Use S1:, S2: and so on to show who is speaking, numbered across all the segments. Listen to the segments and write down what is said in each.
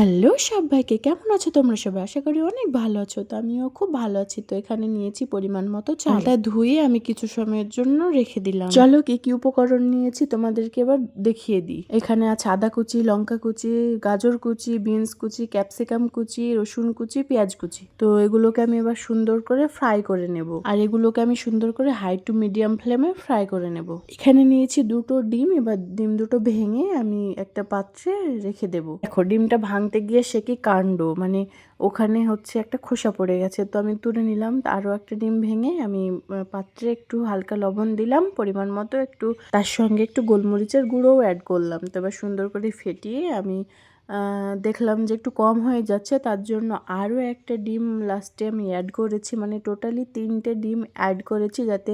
S1: Hello সবাইকে কেমন আছো তোমরা সবাই? আশা করি অনেক ভালো আছো। তো আমিও খুব ভালো আছি। তো এখানে নিয়েছি পরিমাণ মতো চালটা ধুয়ে আমি কিছু সময়ের জন্য রেখে দিলাম। চলো কি কি উপকরণ নিয়েছি তোমাদেরকে এবার দেখিয়ে দিই। এখানে আছে আদা কুচি লঙ্কা কুচি গাজর কুচি বিনস কুচি ক্যাপসিকাম কুচি রসুন কুচি পেঁয়াজ কুচি। তো এগুলোকে আমি এবার সুন্দর করে ফ্রাই করে নেব। আর এগুলোকে আমি সুন্দর করে হাই টু মিডিয়াম ফ্লেমে ফ্রাই করে নেব। এখানে নিয়েছি দুটো ডিম। এবার ডিম দুটো ভেঙে আমি একটা পাত্রে রেখে দেবো। দেখো ডিমটা ভাঙতে গিয়ে সে কি কাণ্ড? মানে ওখানে হচ্ছে একটা খোসা পড়ে গেছে। তো আমি তুলে নিলাম, আরও একটা ডিম ভেঙে আমি পাত্রে একটু হালকা লবণ দিলাম, পরিমাণ মতো একটু, তার সঙ্গে একটু গোলমরিচের গুঁড়োও অ্যাড করলাম। তো এবার সুন্দর করে ফেটিয়ে আমি দেখলাম যে একটু কম হয়ে যাচ্ছে, তার জন্য আরও একটা ডিম লাস্টে আমি অ্যাড করেছি মানে টোটালি তিনটে ডিম অ্যাড করেছি যাতে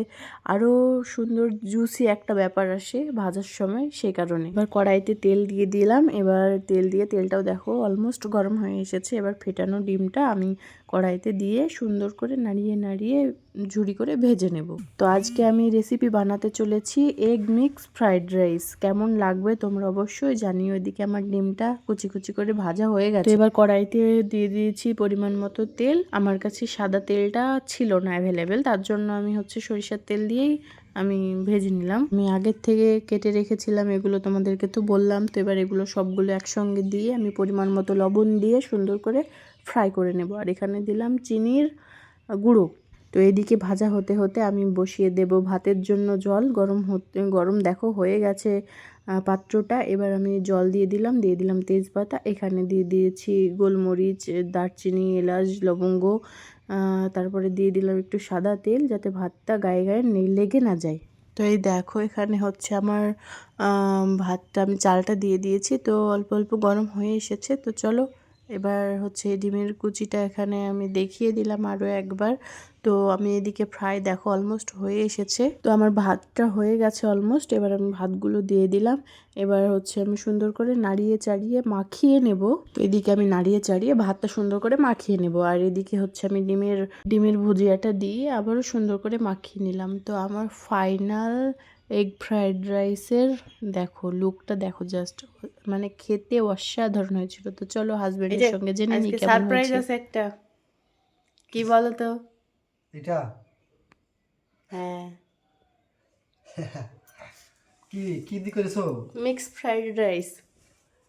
S1: আরও সুন্দর জুসি একটা ব্যাপার আসে ভাজার সময়, সেই কারণে। এবার কড়াইতে তেল দিয়ে দিলাম, এবার তেল দিয়ে তেলটাও দেখো অলমোস্ট গরম হয়ে এসেছে, এবার ফেটানো ডিমটা আমি কড়াইতে দিয়ে সুন্দর করে নাড়িয়ে নাড়িয়ে ঝুড়ি করে ভেজে নেব। তো আজকে আমি রেসিপি বানাতে চলেছি এগ মিক্স ফ্রাইড রাইস কেমন লাগবে তোমরা অবশ্যই জানিও, এদিকে আমার ডিমটা কুচি কুচি করে ভাজা হয়ে গেছে। এবার কড়াইতে দিয়ে দিয়েছি পরিমাণ মতো তেল। আমার কাছে সাদা তেলটা ছিল না অ্যাভেলেবেল তার জন্য আমি হচ্ছে সরিষার তেল দিয়েই আমি ভেজে নিলাম। আমি আগের থেকে কেটে রেখেছিলাম, এগুলো তোমাদেরকে তো বললাম। তো এবার এগুলো সবগুলো একসঙ্গে দিয়ে আমি পরিমাণ মতো লবণ দিয়ে সুন্দর করে ফ্রাই করে নেব। আর এখানে দিলাম চিনির গুঁড়ো। তো এদিকে ভাজা হতে হতে আমি বসিয়ে দেব ভাতের জন্য জল। গরম হতে, গরম দেখো হয়ে গেছে পাত্রটা। এবার আমি জল দিয়ে দিলাম দিয়ে দিলাম তেজপাতা। এখানে দিয়ে দিয়েছি গোলমরিচ, দারচিনি, এলাচ, লবঙ্গ তারপরে দিয়ে দিলাম একটু সাদা তেল যাতে ভাতটা গায়ে গায়ে লেগে না যায়। তো এই দেখো এখানে হচ্ছে আমার ভাতটা আমি চালটা দিয়ে দিয়েছি। তো অল্প অল্প গরম হয়ে এসেছে। তো চলো এবার হচ্ছে ডিমের কুচিটা এখানে আমি দেখিয়ে দিলাম আরও একবার। তো আমি এদিকে ফ্রাই দেখো অলমোস্ট হয়ে এসেছে। তো আমার ভাতটা হয়ে গেছে অলমোস্ট এবার আমি ভাতগুলো দিয়ে দিলাম। এবার হচ্ছে আমি সুন্দর করে নাড়িয়ে চাড়িয়ে মাখিয়ে নেব। তো এদিকে আমি নাড়িয়ে চাড়িয়ে ভাতটা সুন্দর করে মাখিয়ে নেব। আর এদিকে হচ্ছে আমি ডিমের ডিমের ভুজিয়াটা দিয়ে আবারও সুন্দর করে মাখিয়ে নিলাম। তো আমার ফাইনাল এগ ফ্রাইড রাইসের দেখো লুকটা দেখো জাস্ট মানে খেতে অসাধারণ হয়েছিল। তো চলো হাজবেন্ডের সঙ্গে জেনে নিই কেমন
S2: সারপ্রাইজ আছে একটা। কি বলো তো
S3: এটা?
S2: হ্যাঁ।
S3: কি কি দি করেছ?
S2: Mix fried rice.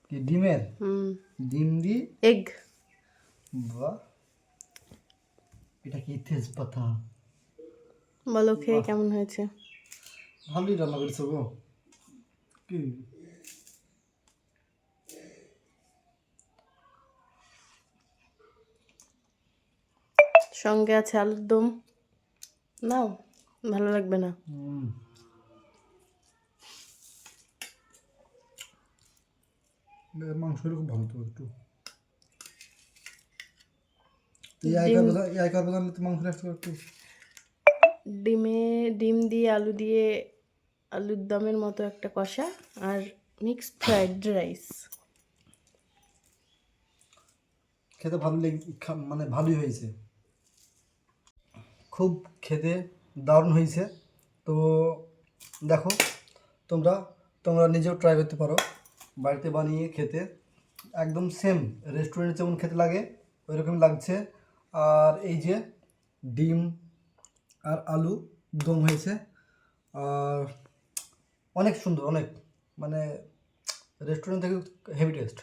S3: কি ডিমের?
S2: হুম।
S3: ডিম দি?
S2: এগ।
S3: বাহ। এটা কি তেজপাতা?
S2: বলো খেয়ে কেমন হয়েছে?
S3: ভালোই রান্না করেছ গো। কি?
S2: সঙ্গে আছে আলুর দম নাও ভালো লাগবে না।
S3: খুব ভালো তো একটু। মাংস
S2: ডিমে ডিম দিয়ে আলু দিয়ে আলুর দমের মতো একটা কষা আর মিক্স ফ্রাইড রাইস
S3: খেতে ভালো লেগে খা- মানে ভালোই হয়েছে। খুব খেতে দারুণ হয়েছে। তো দেখো, তোমরা তোমরা নিজেও ট্রাই করতে পারো। বাড়িতে বানিয়ে খেতে একদম সেম রেস্টুরেন্টে যেমন খেতে লাগে ওই রকম লাগছে। আর এই যে ডিম আর আলু দম হয়েছে। আর অনেক সুন্দর, অনেক। মানে রেস্টুরেন্ট থেকে হেভি টেস্ট